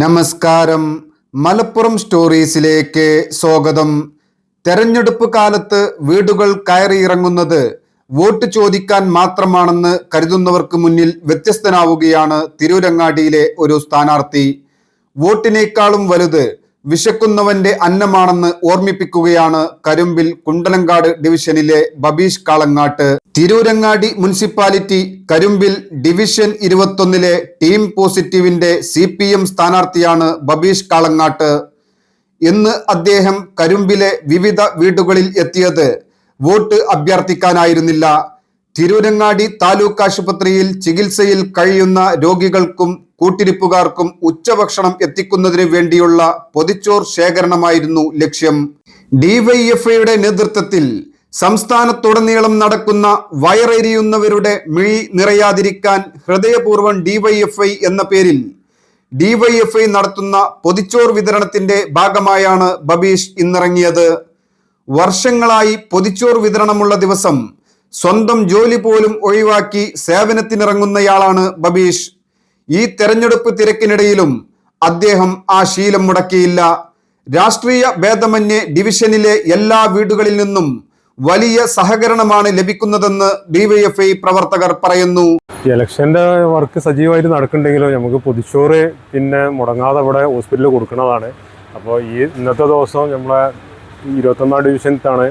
നമസ്കാരം. മലപ്പുറം സ്റ്റോറീസിലേക്ക് സ്വാഗതം. തെരഞ്ഞെടുപ്പ് കാലത്ത് വീടുകൾ കയറിയിറങ്ങുന്നത് വോട്ട് ചോദിക്കാൻ മാത്രമാണെന്ന് കരുതുന്നവർക്ക് മുന്നിൽ വ്യത്യസ്തനാവുകയാണ് തിരൂരങ്ങാടിയിലെ ഒരു സ്ഥാനാർത്ഥി. വോട്ടിനേക്കാളും വലുത് വിശക്കുന്നവന്റെ അന്നമാണെന്ന് ഓർമ്മിപ്പിക്കുകയാണ് കരുമ്പിൽ കുണ്ടലങ്കാട് ഡിവിഷനിലെ ബബീഷ് കാളങ്ങാട്ട്. തിരൂരങ്ങാടി മുനിസിപ്പാലിറ്റി കരുമ്പിൽ ഡിവിഷൻ ഇരുപത്തൊന്നിലെ ടീം പോസിറ്റീവിന്റെ സി പി എം സ്ഥാനാർത്ഥിയാണ് ബബീഷ് കാളങ്ങാട്ട്. ഇന്ന് അദ്ദേഹം കരുമ്പിലെ വിവിധ വീടുകളിൽ എത്തിയത്. വോട്ട് അഭ്യർത്ഥിക്കാനായിരുന്നില്ല. തിരൂരങ്ങാടി താലൂക്ക് ആശുപത്രിയിൽ ചികിത്സയിൽ കഴിയുന്ന രോഗികൾക്കും കൂട്ടിരിപ്പുകാർക്കും ഉച്ചഭക്ഷണം എത്തിക്കുന്നതിന് വേണ്ടിയുള്ള പൊതിച്ചോർ ശേഖരണമായിരുന്നു ലക്ഷ്യം. ഡിവൈഎഫ്ഐയുടെ നേതൃത്വത്തിൽ സംസ്ഥാനത്തുടനീളം നടക്കുന്ന വയറെരിയുന്നവരുടെ മിഴി നിറയാതിരിക്കാൻ ഹൃദയപൂർവം ഡിവൈഎഫ്ഐ എന്ന പേരിൽ ഡിവൈഎഫ്ഐ നടത്തുന്ന പൊതിച്ചോർ വിതരണത്തിന്റെ ഭാഗമായാണ് ബബീഷ് ഇന്നിറങ്ങിയത്. വർഷങ്ങളായി പൊതിച്ചോർ വിതരണമുള്ള ദിവസം സ്വന്തം ജോലി പോലും ഒഴിവാക്കി സേവനത്തിനിറങ്ങുന്നയാളാണ് ബബീഷ്. ഈ തെരഞ്ഞെടുപ്പ് തിരക്കിനിടയിലും അദ്ദേഹം ആ ശീലം മുടക്കിയില്ല. രാഷ്ട്രീയ ഭേദമന്യേ ഡിവിഷനിലെ എല്ലാ വീടുകളിൽ നിന്നും വലിയ സഹകരണമാണ് ലഭിക്കുന്നതെന്ന് ഡിവൈഎഫ്ഐ പ്രവർത്തകർ പറയുന്നു. എലക്ഷന്റെ വർക്ക് സജീവമായിട്ട് നടക്കുന്നുണ്ടെങ്കിലും നമുക്ക് പൊതിച്ചോറ് പിന്നെ മുടങ്ങാതെ ഇവിടെ ഹോസ്പിറ്റലിൽ കൊടുക്കുന്നതാണ്. അപ്പോൾ ഈ ഇന്നത്തെ ദിവസം നമ്മളെ ഇരുപത്തൊന്നാം ഡിവിഷനത്താണ്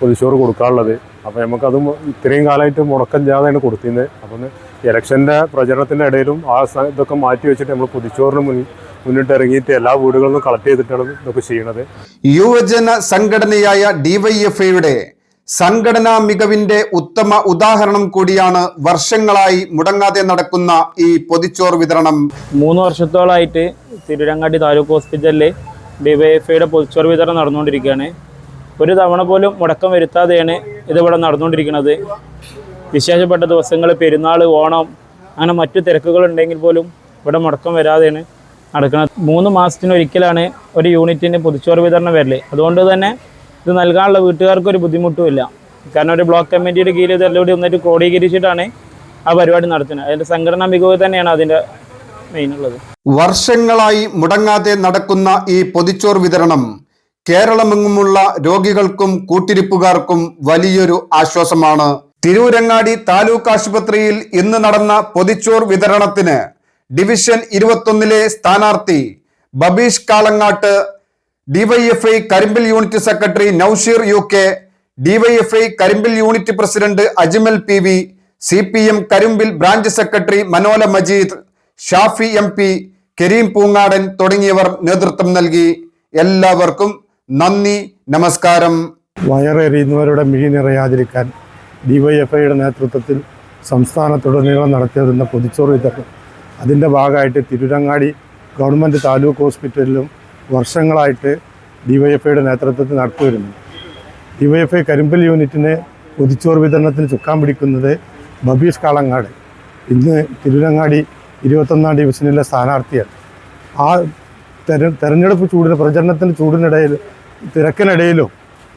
പൊതിച്ചോറ് കൊടുക്കാനുള്ളത്. അപ്പോൾ നമുക്കതും ഇത്രയും കാലമായിട്ട് മുടക്കം ചെയ്യാതെയാണ് കൊടുത്തിരുന്നത് അപ്പം ഇലക്ഷന്റെ പ്രചരണത്തിന്റെ ഇടയിലും ആ ഇതൊക്കെ മാറ്റി വെച്ചിട്ട് നമ്മൾ പൊതുച്ചോറിന് മുന്നിൽ മുന്നിട്ട് ഇറങ്ങിയിട്ട് എല്ലാ വീടുകളിലും കളക്ട് ചെയ്തിട്ടാണ് ഇതൊക്കെ ചെയ്യുന്നത് യുവജന സംഘടനയായ ഡിവൈഎഫ്ഐയുടെ സംഘടനാ മികവിന്റെ ഉത്തമ ഉദാഹരണം കൂടിയാണ് വർഷങ്ങളായി മുടങ്ങാതെ നടക്കുന്ന ഈ പൊതിച്ചോർ വിതരണം. മൂന്ന് വർഷത്തോളായിട്ട് തിരുരങ്ങാടി താലൂക്ക് ഹോസ്പിറ്റലിൽ ഡിവൈഎഫ്ഐയുടെ പൊതിച്ചോറ് വിതരണം നടന്നുകൊണ്ടിരിക്കുകയാണ്. ഒരു തവണ പോലും മുടക്കം വരുത്താതെയാണ് ഇതിവിടെ നടന്നുകൊണ്ടിരിക്കുന്നത്. വിശേഷപ്പെട്ട ദിവസങ്ങൾ പെരുന്നാൾ ഓണം അങ്ങനെ മറ്റു തിരക്കുകൾ ഉണ്ടെങ്കിൽ പോലും ഇവിടെ മുടക്കം വരാതെയാണ് നടക്കുന്നത്. മൂന്ന് മാസത്തിനൊരിക്കലാണ് ഒരു യൂണിറ്റിന് പുതുച്ചോറ് വിതരണം വരൽ. അതുകൊണ്ട് തന്നെ ഇത് നൽകാനുള്ള വീട്ടുകാർക്ക് ഒരു ബുദ്ധിമുട്ടുമില്ല കാരണം ഒരു ബ്ലോക്ക് കമ്മിറ്റിയുടെ കീഴിൽ ഇതെല്ലാം കൂടി ഒന്നിട്ട് ക്രോഡീകരിച്ചിട്ടാണ് ആ പരിപാടി നടത്തുന്നത്. അതിന്റെ സംഘടനാ മികവ് തന്നെയാണ് അതിന്റെ മെയിൻ ഉള്ളത്. വർഷങ്ങളായി മുടങ്ങാതെ നടക്കുന്ന ഈ പൊതിച്ചോർ വിതരണം കേരളമെങ്ങുമുള്ള രോഗികൾക്കും കൂട്ടിരിപ്പുകാർക്കും വലിയൊരു ആശ്വാസമാണ്. തിരൂരങ്ങാടി താലൂക്ക് ആശുപത്രിയിൽ ഇന്ന് നടന്ന പൊതിച്ചോർ വിതരണത്തിന് ഡിവിഷൻ ഇരുപത്തൊന്നിലെ സ്ഥാനാർത്ഥി Babeesh Kalangatt DYFI Karimbil unit secretary Naushir U K DYFI Karimbil unit president Ajmal P V C P M Karimbil branch secretary Manola Majeed Shafi M P Kareem Poongadan തുടങ്ങിയവർ നേതൃത്വം നൽകി. എല്ലാവർക്കും നന്ദി നമസ്കാരം. വയറെറിയുന്നവരുടെ മിഴി നിറയാതിരിക്കാൻ ഡിവൈഎഫ്ഐയുടെ നേതൃത്വത്തിൽ സംസ്ഥാനത്തുടനീളം നടത്തിയിരുന്ന പൊതിച്ചോറ് വിതരണം. അതിന്റെ ഭാഗമായിട്ട് തിരുരങ്ങാടി ഗവൺമെന്റ് താലൂക്ക് ഹോസ്പിറ്റലിലും വർഷങ്ങളായിട്ട് ഡിവൈഎഫ്ഐയുടെ നേതൃത്വത്തിൽ നടത്തി വരുന്നു ഡിവൈഎഫ്ഐ കരിമ്പൽ യൂണിറ്റിന് പൊതിച്ചോറ് വിതരണത്തിന് ചുക്കാൻ പിടിക്കുന്നത് ബബീഷ് കാളങ്ങാട്. ഇന്ന് തിരുരങ്ങാടി ഇരുപത്തൊന്നാം ഡിവിഷനിലെ സ്ഥാനാർത്ഥിയാണ്. ആ തെരഞ്ഞെടുപ്പ് ചൂടിന് പ്രചരണത്തിന് ചൂടിനിടയിൽ തിരക്കിനിടയിലും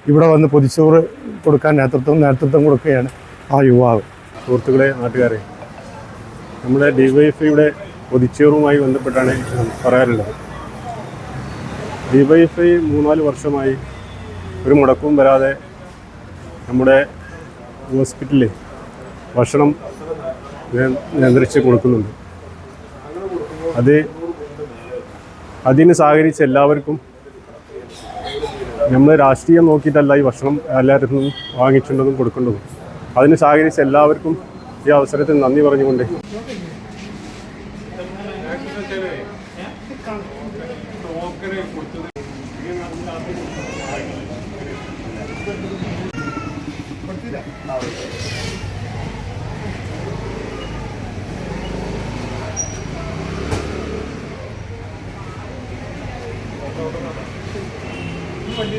ഇവിടെ വന്ന് പൊതിച്ചോറ് കൊടുക്കാൻ നേതൃത്വം നേതൃത്വം കൊടുക്കുകയാണ് ആ യുവാവ്. സുഹൃത്തുക്കളെ നാട്ടുകാരെ നമ്മുടെ ഡിവൈഎഫ്ഐയുടെ പൊതിച്ചോറുമായി ബന്ധപ്പെട്ടാണ് പറയാറുള്ളത്. ഡിവൈഎഫ്ഐ മൂന്നാൽ വർഷമായി ഒരു മുടക്കവും വരാതെ നമ്മുടെ ഹോസ്പിറ്റലിൽ ഭക്ഷണം നിയ- നിയന്ത്രിച്ച് കൊടുക്കുന്നുണ്ട്. അത് അതിന് സഹകരിച്ച എല്ലാവർക്കും നമ്മൾ രാഷ്ട്രീയം നോക്കിയിട്ടല്ല ഈ ഭക്ഷണം എല്ലാവരും വാങ്ങിച്ചുള്ളതും കൊടുക്കേണ്ടതും. അതിന് സഹകരിച്ച എല്ലാവർക്കും ഈ അവസരത്തിൽ നന്ദി പറഞ്ഞുകൊണ്ട്.